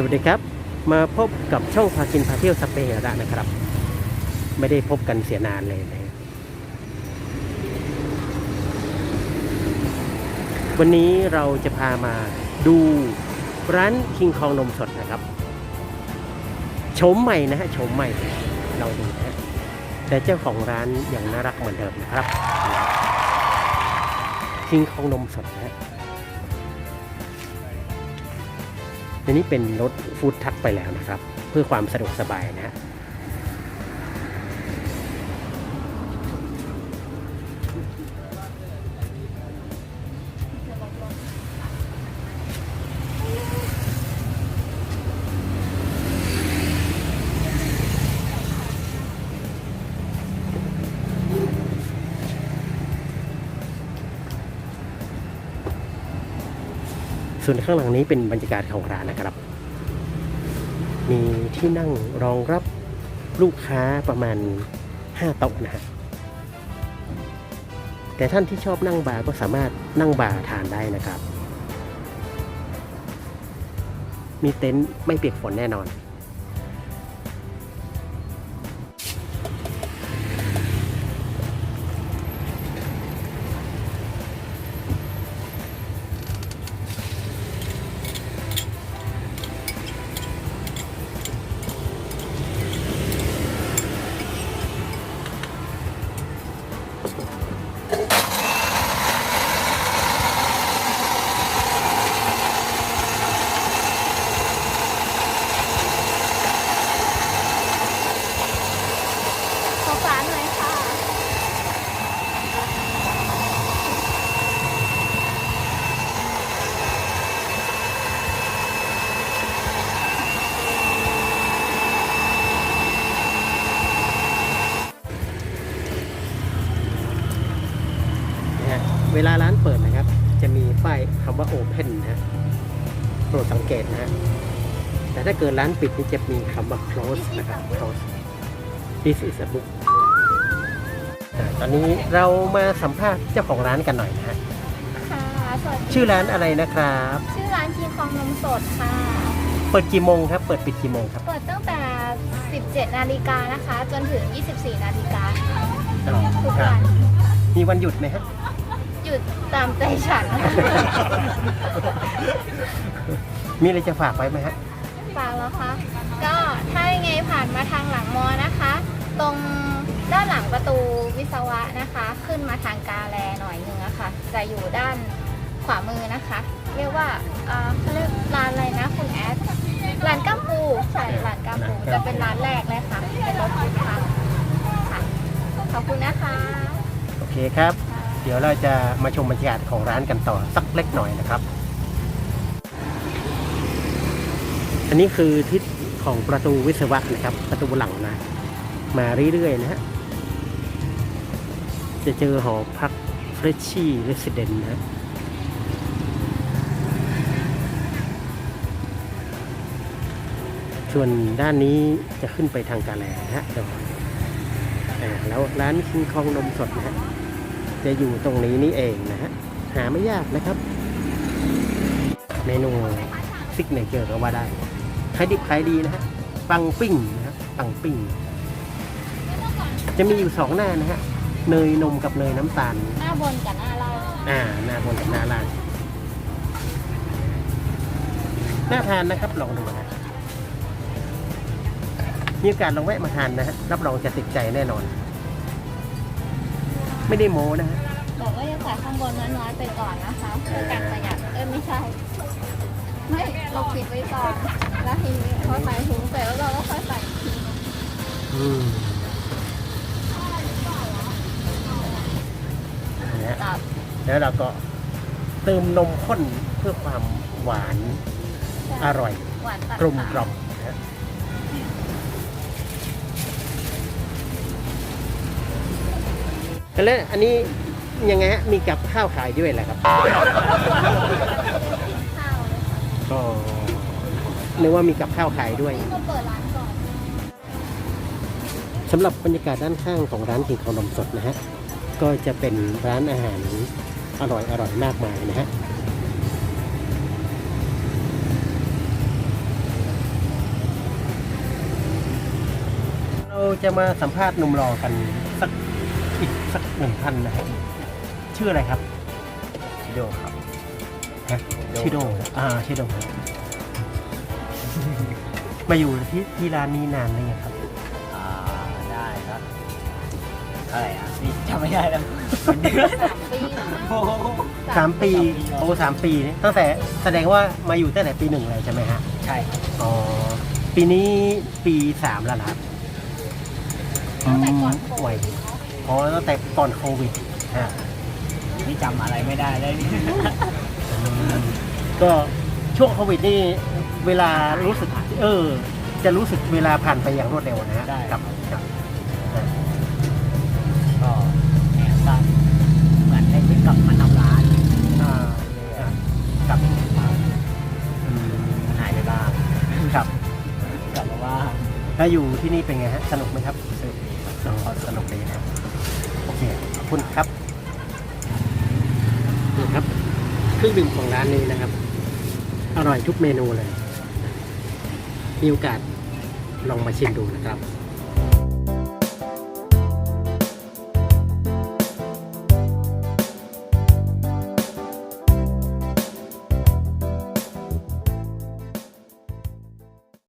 สวัสดีครับ มาพบกับช่องพากินพาเที่ยวสเปนระนะครับ ไม่ได้พบกันเสียนานเลยนะวันนี้เราจะพามาดูร้านคิงคองนมสดนะครับโฉมใหม่นะฮะโฉมใหม่เราดูนะฮะแต่เจ้าของร้านยังน่ารักเหมือนเดิมนะครับคิงคองนมสดนะ อันนี้เป็นรถฟู้ดทักไปแล้วนะครับ เพื่อความสะดวกสบายนะฮะ ส่วนข้างหลังนี้เป็นบรรยากาศของร้านนะครับ มีที่นั่งรองรับลูกค้าประมาณ 5 โต๊ะนะฮะแต่ท่านที่ชอบนั่งบาร์ก็สามารถนั่งบาร์ทานได้นะครับ มีเต็นท์ไม่เปียกฝนแน่นอน วลาร้านเปิดนะครับ จะมีป้ายคำว่า Open นะฮะโปรดสังเกตนะฮะแต่ถ้าเกิดร้านปิดนี่จะมีคำว่า close นะครับ close this is a book อ่าตอนนี้เรามาสัมภาษณ์เจ้าของร้านกันหน่อยนะฮะค่ะสวัสดีชื่อร้านอะไรนะครับ ชื่อร้านคีคองนมสดค่ะ เปิดกี่โมงครับ เปิดปิดกี่โมงครับเปิดตั้งแต่ 17 นาฬิกานะคะ จนถึง 24 นาฬิกาทุกครัวับนมีวันหยุดไหมฮะ หยุดตามใจฉัน มีอะไรจะฝากไว้ไหมฮะ ฝากแล้วคะ ก็ถ้ายังไงผ่านมาทางหลังมอนะคะ ตรงด้านหลังประตูวิศวะนะคะ ขึ้นมาทางกาแลหน่อยนึงอะค่ะ จะอยู่ด้านขวามือนะคะ เรียกว่าเอ่อเขาเรียกร้านอะไรนะคุณแอดร้านก้ามปูใช่ร้านก้ามปูจะเป็นร้านแรกเลยค่ะเป็นรถฟู้ดทรัคค่ะขอบคุณนะคะ โอเคครับเดี๋ยวเราจะมาชมบรรยากาศของร้านกันต่อสักเล็กหน่อยนะครับ อันนี้คือทิศของประตูวิศวะนะครับ ประตูหลังนะ มาเรื่อยๆนะฮะ จะเจอหอพักเฟรชชี่เรสิเดนนะฮะส่วนด้านนี้จะขึ้นไปทางกาแลนะฮะแล้วร้านคิงคองนมสดนะฮะ จะอยู่ตรงนี้นี่เองนะฮะ หาไม่ยากนะครับ เมนูซิกเนเจอร์ก็ว่าได้ขายดิบขายดีนะฮะ ปังปิ้งนะฮะปังปิ้ง จะมีอยู่สองหน้านะฮะ เนยนมกับเนยน้ำตาล หน้าบนกับหน้าล่างอ่า หน้าบนกับหน้าล่าง น่าทานนะครับ ลองดูนะมีโอกาสลองแวะมาทานนะฮะ รับรองจะติดใจแน่นอน ไม่ได้โม้นะฮะบอกว่าจะใส่ข้างบนน้อยๆไปก่อนนะคะเพื่อการประหยัดเอ้ยไม่ใช่ ไม่เราปิดไว้ก่อนแล้วทีนี้พอใส่ถุงเสร็จแล้วเราก็ค่อยใส่อีกทีอืมนะฮะตับแล้วเราก็เติมนมข้นเพื่อความหวานอร่อย หวานตัดกลมขากล่อมนะฮะ ก็แล้วอันนี้ยังไงฮะมีกับข้าวขายด้วยแหละครับก็นึกว่ามีกับข้าวขายด้วยสำหรับบรรยากาศด้านข้างของร้านถิ่นข้านมสดนะฮะ ก็จะเป็นร้านอาหารอร่อยอร่อยมากมายนะฮะ เราจะมาสัมภาษณ์หนุ่มรอกันสัก อีกสักหนึ่งท่านนะครับชื่ออะไรครับชิโดครับฮะชื่อโดงอ่าชื่อโดงครับมาอยู่ที่ที่ร้านนี้นานหรือยังครับอ่าได้ครับเท่าไหร่อะนี่จำไม่ได้แล้วเป็นเดือนสามปีนะโอ้โหสามปีสามปีโอ้สามปีนี่ตั้งแต่แสดงว่ามาอยู่ตั้งแต่ปีหนึ่งเลยใช่ไหมฮะใช่ครับอ๋อปีนี้ปีสามแล้วเหรอครับตั้งแต่ก่อนโคไหววิดเนาะ อ๋อตั้งแต่ก่อนโควิดฮะนี่จำอะไรไม่ได้เลย ก็ช่วงโควิดนี่เวลารู้สึกเออ จะรู้สึกเวลาผ่านไปอย่างรวดเร็วนะฮะได้กับกับก็เนี่ยก็เหมือนได้กลับมาทำร้านอ่ากับอืมหายไปบ้างกับกลับมาว่าถ้าอยู่ที่นี่เป็นไงฮะสนุกไหมครับ คุณครับนี่ครับ เครื่องดื่มของร้านนี้นะครับ อร่อยทุกเมนูเลย มีโอกาสลองมาชิมดูนะครับ